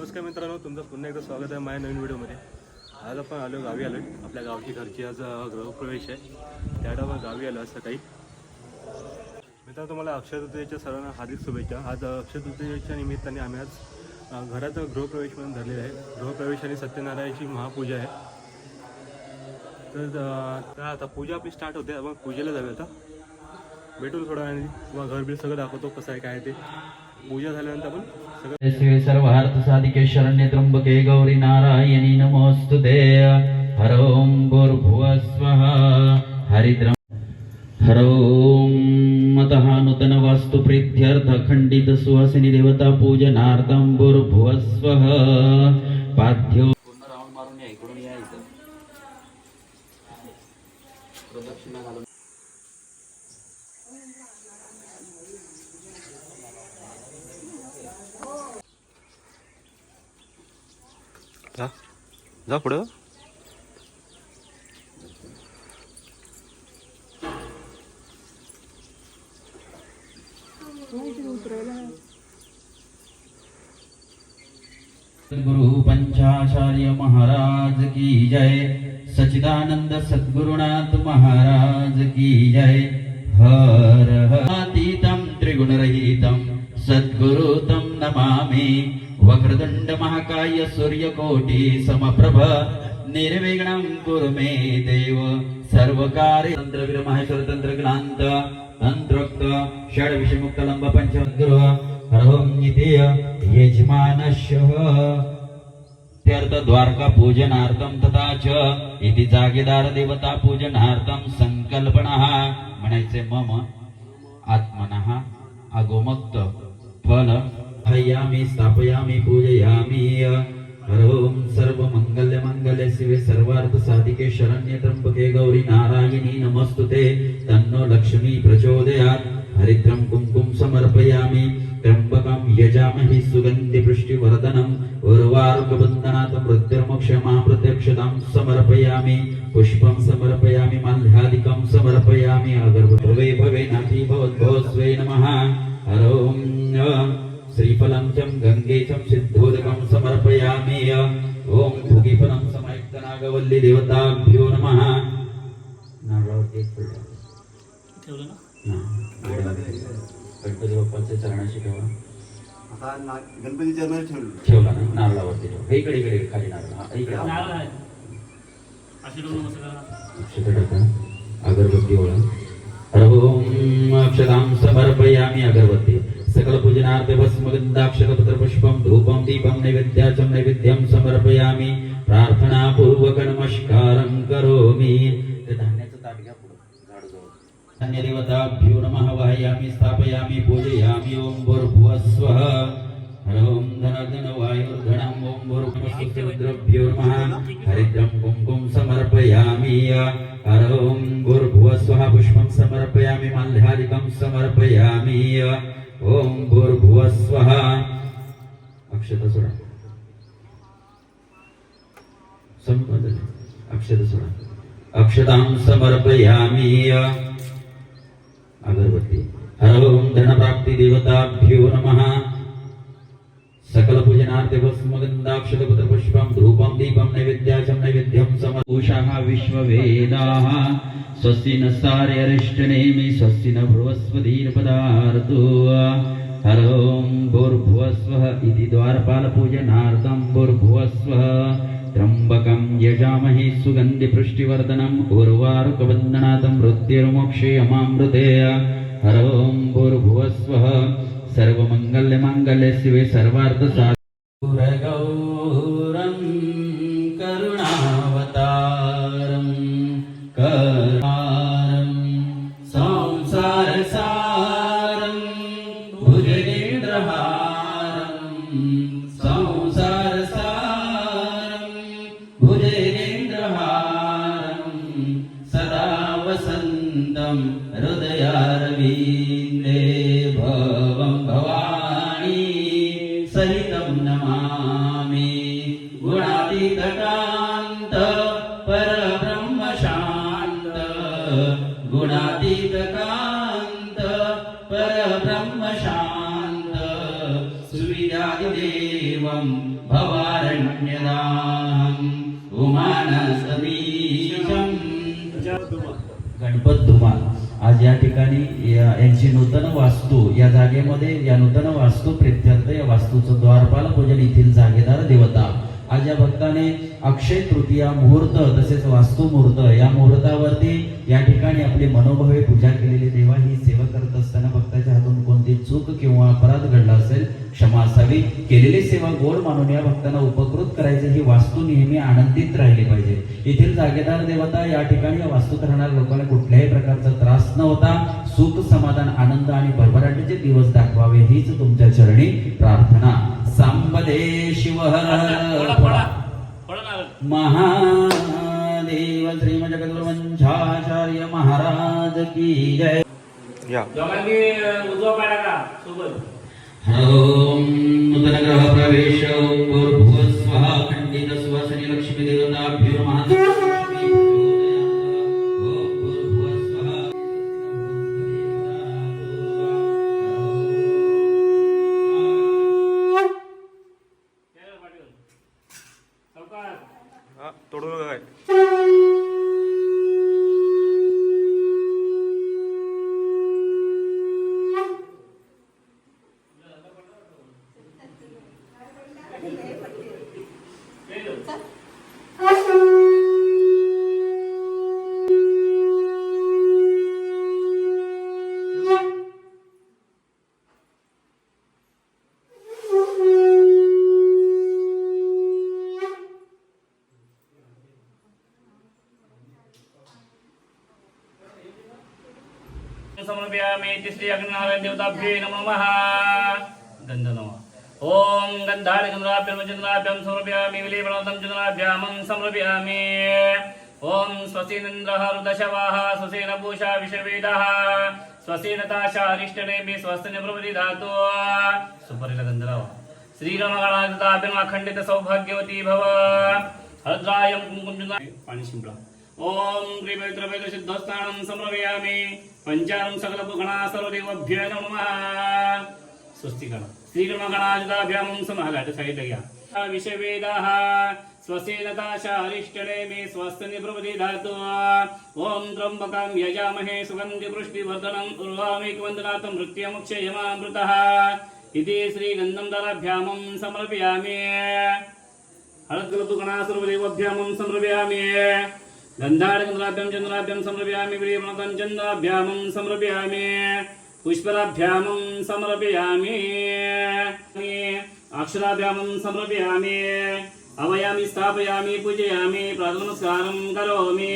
नमस्कार मित्रांनो तुमचं पुन्हा एकदा स्वागत आहे माझ्या नवीन व्हिडिओमध्ये. आज आपण आलो गावी आलो आपल्या गावची घरची आज गृहप्रवेश आहे. त्या आपण गावी आलो आज सकाळी. मित्रांनो तुम्हाला अक्षय तृतीयेच्या सर्वांना हार्दिक शुभेच्छा. आज अ, अक्षय तृतीयेच्या निमित्ताने आम्ही आज घराचा गृहप्रवेश म्हणून धरलेला आहे. गृहप्रवेश आणि सत्यनारायणची महापूजा आहे. तर आता पूजा आपली स्टार्ट होते. आपण पूजेला जाऊया आता. भेटून थोडा आणि तुम्हाला घर बिल सगळं दाखवतो कसं आहे काय आहे ते. पूजा झाल्यानंतर आपण शिवे सर्वार्थ साधिके त्र्यंबके गौरी नारायणी नमोस्तुते। हर हरोम भूर्भुवः स्वः हरिद्रं हर मतः नूतन वास्तु प्रीत्यर्थ खंडित सुहासिनी देवता पूजनार्थम भूर्भुवः स्वः मारून या इकडून या इथं. प्रदक्षिणा घालून जा जा पुढं. गुरु पंचाचार्य महाराज की जय सचिदानंद सद्गुरुनाथ महाराज की जय। हर हतीतं त्रिगुणरहितं सद्गुरु तं नमामि। वक्रदंड महाकाय सूर्यकोटि समप्रभ निर्विघ्नं कुरु मे देव। सर्वकार्य तंत्रवीर माहेश्वर तंत्रज्ञांत तंत्रोक्त षड्विषमुक्त लंब पंचग्रह हरहम नितेय यजमानशः त्यर्थ द्वारका पूजनार्थं तथा च इति जागेदार देवता पूजनार्थं संकल्पनः। म्हणायचे मम आत्मनः अगोमक्त फल हयामि स्थापयामि पूजयामि हरों सर्वमङ्गल्य मङ्गल्य शिवे सर्वार्थ साधिके शरण्ये त्र्यंबके गौरी नारायणी नमस्तुते तन्नो लक्ष्मी प्रचोदयात् हरिद्रं कुङ्कुम समर्पयामि त्र्यंबकं यजामहि सुगन्धि पुष्टिवर्धनम् उर्वारुकबन्धनात् मृत्युर्मोक्षमा प्रत्यक्षतां समर्पयामि पुष्पं समर्पयामि माल्यादिकं समर्पयामि अगर्भवे भवे नाथी भवद्भवस्वै नमः हरों श्रीफलं चं गङ्गे चं सिद्धोदकं समर्पयामि ॐ भुगिफलं समायुक्तनागवल्ली देवताभ्यो नमः। नारळावरती एक ठेवलं गणपती बाप्पाच्या चरणाशी ठेवा आता ना गणपतीच्या मध्ये ठेवलं. ठेवला ना? नारळावरती ठेवा. इकडे इकडे खाली नारळ इकडे. अगरबत्ती ओळा हरओम अक्षतां समर्पयामि अगरबत्ती. सकल पूजनार्थे भस्मगन्धाक्षतपत्र पुष्पं धूपं दीपं नैवेद्याचं नैवेद्यं समर्पयामि। प्रार्थना पूर्वक नमस्कारं करोमि। ते धान्याचं ताट घ्या पुढं धन्यदेवताभ्यो नमः वाहयामि स्थापयामि पूजयामि ॐ भूर्भुवः स्वः हरओम धनर्धन वायुर्धनम् ओम भूर्भुवस्वद्रभ्यो नमः। हरिद्रं कुङ्कुं समर्पयामि। हरओम भूर्भुवः स्वः पुष्पं समर्पयामि माल्यादिकं समर्पयामि। ओम भूर्भुवः स्वः अक्षता सोडा संपदले अक्षता सोडा अक्षतां समर्पयामि। अगरबत्ती। हर ओम धनप्राप्ती देवताभ्यो नमः। सकल धूपं दीपं नैवेद्याचं नैवेद्यं समपूषाः विश्ववेदाः। स्वस्ति न सार्यरिष्टनेमि स्वस्ति न बृहस्पतिर्पदार्तो हर ओं भूर्भुवः स्वः इति द्वारपालपूजनार्थं भूर्भुवः स्वः त्र्यम्बकं यजामहे सुगन्धिपुष्टिवर्धनम् उर्वारुकबन्धनात् मृत्युर्मोक्षयमामृते हर ओं भूर्भुवः स्वः सर्वमङ्गल्यमाङ्गल्य शिवे सर्वार्थसा सहितं नमामि गुणातीतटा आज या ठिकाणी या- यांची नूतन वास्तू या जागेमध्ये या नूतन वास्तू प्रित्यर्थ या वास्तूचं द्वारपाल पूजन येथील जागेदार देवता. आज या भक्ताने अक्षय तृतीया मुहूर्त तसेच वास्तू मुहूर्त या मुहूर्तावरती या ठिकाणी आपली मनोभावे पूजा केलेली देवा ही सेवा करत असताना भक्ताच्या हातून चूक किंवा अपराध घडला असेल क्षमा असावी केलेली सेवा गोड मानून या भक्तांना उपकृत करायची ही वास्तू नेहमी आनंदित राहिली पाहिजे. येथील जागेदार देवता या ठिकाणी या वास्तू करणाऱ्या लोकांना कुठल्याही प्रकारचा त्रास न होता सुख समाधान आनंद आणि भरभराटीचे दिवस दाखवावे हीच तुमच्या चरणी प्रार्थना. सांबदे शिवहर महादेव जगद्वंशाचार्य महाराज की जय. या. उजवा पाय टाका सोबत. ओम नूतन ग्रह प्रवेश भूर्भुव स्वः खंडित सुवासनी लक्ष्मी देवताभ्यो नमः. समर्पयामि तिसरी अग्निनारायण देवताभ्ये नमो नमः गंध नमः ओम गंधानि गंधाभ्यं चंद्राभ्यं समर्पयामि विलेपनाथं चंद्राभ्यामं समर्पयामि ओम स्वस्तिनिन्द्रः रुदशवाः स्वसेन पूषा विश्ववेदाः स्वसेन ताशा अरिष्टनेमि स्वस्ति निप्रवृत्ति धातु सुपरिल गंधराव श्रीरमगणादिताभ्यम् अखंडित सौभाग्यवती भव हरद्रायं कुंकुम पाणी शिंपडा ओम त्रिपवित्रवेद सिद्धस्थानं समर्पयामि पञ्चानं सकलपुगणा सर्वदेवभ्यो नमः स्वस्तिकण श्रीगणगणादिताभ्यां समहलाट साहित्य घ्या विषवेदाः स्वसेनताशारिष्टणे मे स्वस्तनि प्रभृति धातु। ॐ त्र्यम्बकां यजामहे सुगन्धिपुष्टिवर्धनम् उर्वामेकवन्दनाथं मृत्युमुक्षयमामृतः इति श्रीगन्धं दराभ्यामं समर्पयामि। हळद्गलतुगणा सर्वदेवभ्यामं समर्पयामि। गन्धारगन्धराभ्यां चन्द्राभ्यां समर्पयामि प्रियमनतं चन्द्राभ्यामं समर्पयामि पुष्पराभ्यामं समर्पयामि अक्षराभ्यामं समर्पयामि अवयामि स्थापयामि पूजयामि प्रातनमस्कारं करोमि।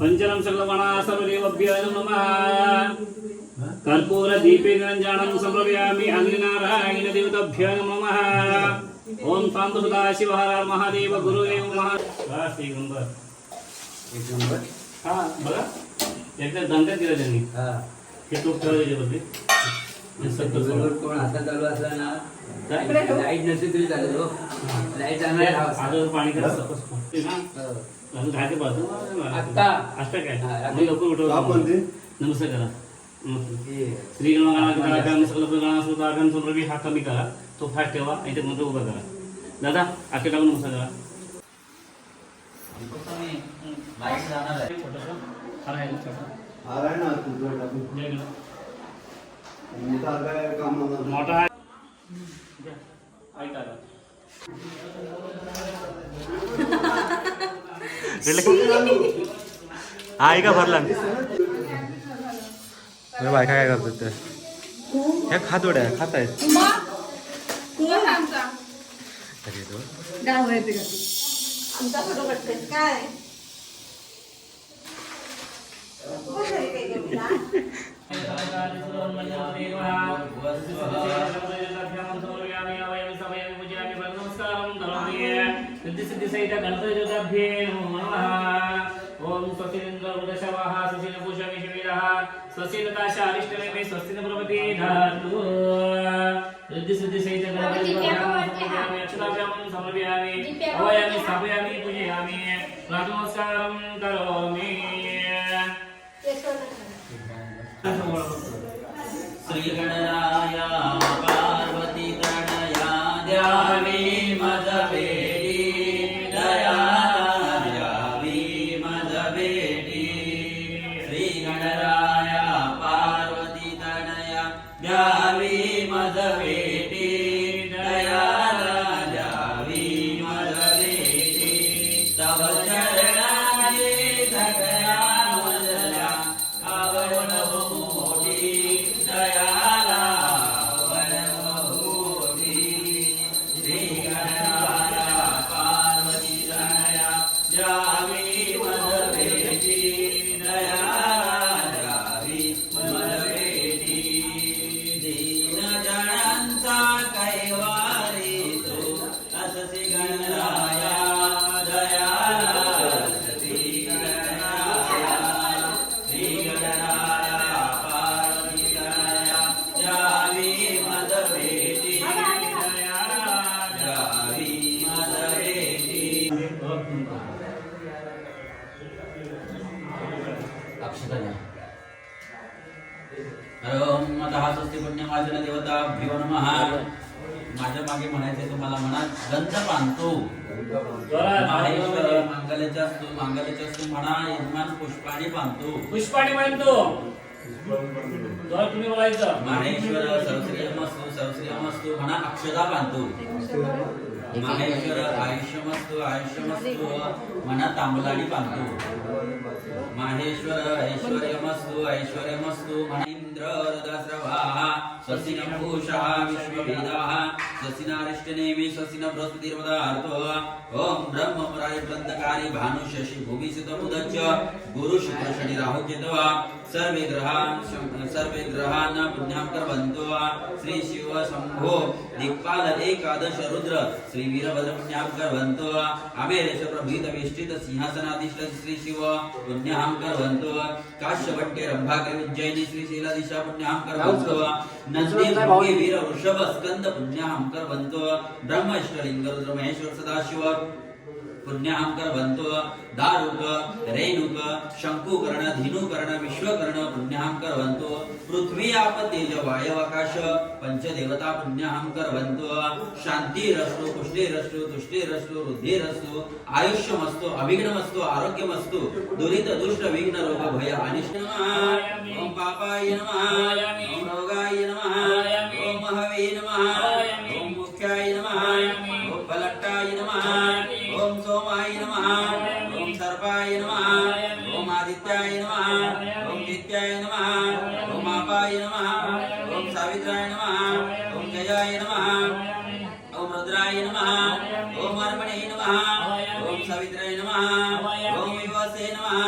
पञ्चरं सकलगणा सर्वदेवभ्यो नमः। कर्पूरदीपे निरञ्जनं समर्पयामि अग्निनारायण देवताभ्यो नमः। ओम शांत सदा शिव हर महादेव गुरुदेव महा बस एक नंबर. एक नंबर? हा बघा. एकदा दिला त्यांनी. हा. हे टोप ठेवलं त्याच्यावरती हे सत्तर सोळा. बरोबर कोण हातात चालू असला ना. काय? लाइट नसेल तरी चालेल हो. लाइट चांगला आता पाणी करायचं ते काय? हा, लवकर पण? उठव नमस्कार करा. श्री गणगणाधिकाराभ्याम सकल प्रगणासुताभ्याम समृद्धी हा कमी करा. तो फास्ट ठेवा आणि ते नंतर उभा करा दादा आखे टाकून नमस्कार करा लाइट जाणार आहे छोटंसं. हा आहे ना छोटा. हा आहे ना तुझं टाकून. जय गणेश. मोठा हा काय काम नव्हतं. मोठा आहे घ्या. ऐका आता. हा ऐका भरला बायका काय करतात ते ह्या खातोड्या खात आहेत अरे तो. आमचा फोटो काढते काय? ओम स्वस्तिन्द्र वृदशवाः स्वस्तिन पूषा विश्ववेदः स्वस्तिन ताशा अरिष्टने मे स्वस्तिन प्रभते धातु रिद्धि सिद्धि सहित गणपति समर्पयामि. अक्षराभ्यामं समर्पयामि अवयामि स्थापयामि पूजयामि. प्रातनमस्कारं करोमि. श्री माझ्या मागे म्हणायचे तुम्हाला मनात गंध बांधतो. माहेश्वर. मांगल्याच्या असतो मांगल्याच्या असतो म्हणा यजमान पुष्पाणी बांधतो. पुष्पाणी म्हणतो तुम्ही बोलायचं. माहेश्वर सरस्रियमस्तु सरस्रियमस्तु म्हणा अक्षता बांधतो. माहेश्वर म्हणा तांबलाडी बांधतो. माहेश्वर ऐश्वर्यमस्तु ऐश्वर्यमस्तु म्हणा इंद्र रदस्रवाः स्वस्तिन विश्वभेदाः। विश्ववेदाः स्वस्तिनारिष्टनेमि स्वस्तिन बृहस्पतिर्वदार्तो ओम ब्रह्म मुरारी ग्रंथकारी भानु शशि भूमि सर्वे ग्रहान् सर्वे ग्रहान् पुण्यां कर्वन्तो। श्री शिव शम्भो दिक्पाल एकादश रुद्र। श्री वीरभद्र पुण्यां कर्वन्तो। अमेरेश प्रभृत सिंहासनाधिष्ठ सिंहासनाधीष्ट श्री शिव पुण्यां कर्वन्तो। काश्यपट्टे रंभाग्र उज्जयिनी श्री शीलादिशा पुण्यां कर्वन्तो। नंदी भृंगी वीर वृषभ स्कंद पुण्यां कर्वन्तो ब्रह्म इष्टलिंग रुद्र महेश्वर सदाशिव पुण्याहं कर्वन्तो दारुक रेणुक शंकुकर्ण धीनुकर्ण विश्वकर्ण पुण्याहं कर्वन्तो पृथ्वी आप तेज वायव आकाश पंचदेवता पुण्याहं कर्वन्तो शान्तिरस्तु पुष्टिरस्तु तुष्टिरस्तु वृद्धिरस्तु आयुष्यमस्तु अविघ्नमस्तु आरोग्यमस्तु दुरित दुष्ट विघ्न रोग भय अनिष्ट नमः। ओम पापाय नमः। ओम रोगाय नमः। ओम महवे नमः। ओम मुख्याय नमः। रुद्राय नमः। ओम अर्मणे नमः। ओम सावित्राय नमः। ओम विवसे नमः।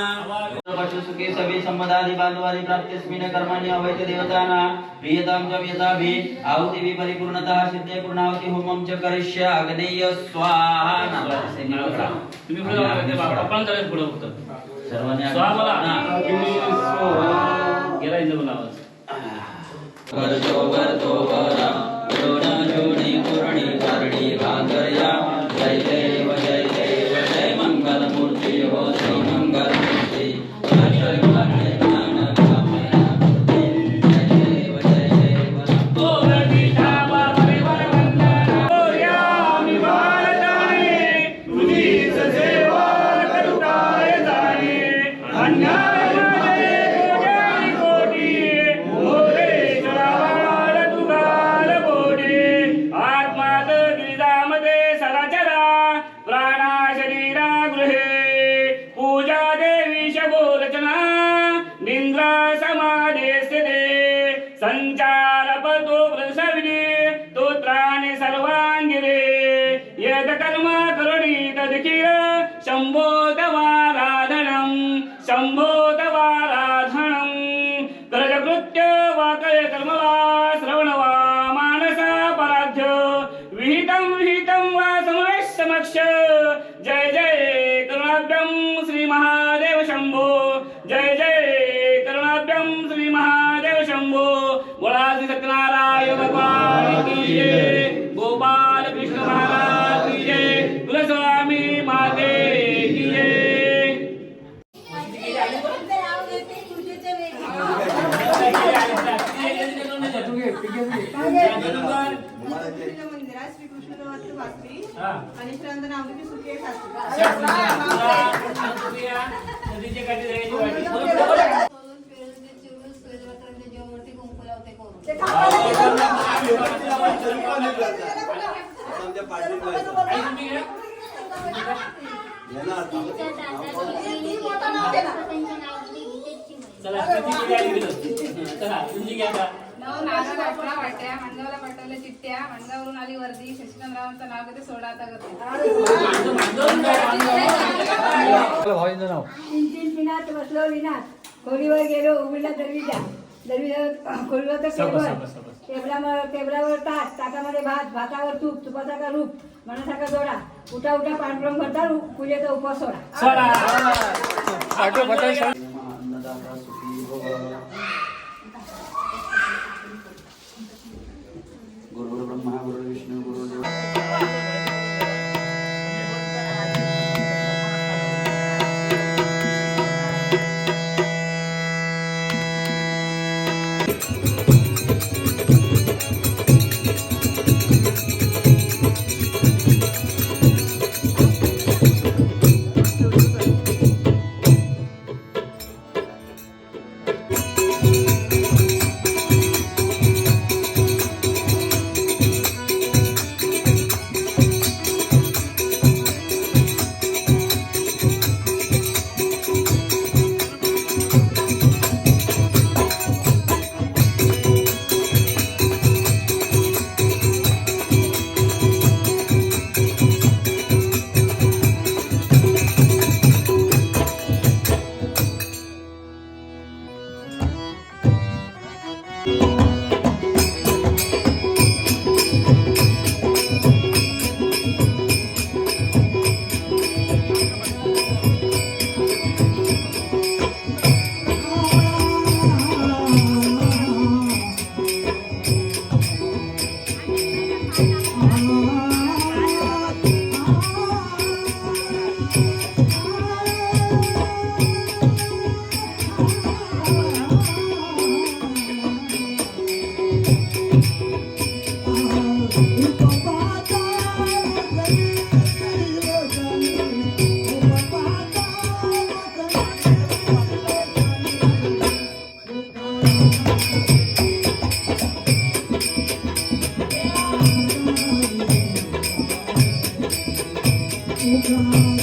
पशु सुखे सवे संपदादि बालवारी प्राप्तिस्मिन कर्माणि अवैत देवताना प्रियतां च व्यताभि आहुतिभि परिपूर्णतः सिद्धे पूर्णाहुति होमं च करिष्य अग्नेय स्वाहा. तुम्ही पुढे बघा, ते बाबा पण चालेल पुढे फक्त सर्वांनी स्वाहा बोला. ना. गेला इंद्र बोला आवाज करतो करतो. Sara, para tu चला तुझी गाडी गेलो चला तुझी घ्या वाटला वाट्या चिठ्ठ्या मांडवावरून आली वर्दी शशिकांतरावांचं नाव घेते सोडा आता पिनात बसलो विनात खोलीवर गेलो उघडला दरवीजा. दरवीजा खोलीवर तर टेबल. टेबलावर टेबलावर ताट ताटामध्ये भात भातावर तूप तुपाचा का रूप मनासारखा जोडा. उठा उठा पांढरंग भरता रूप पूजेचा उपवास सोडा. uma 没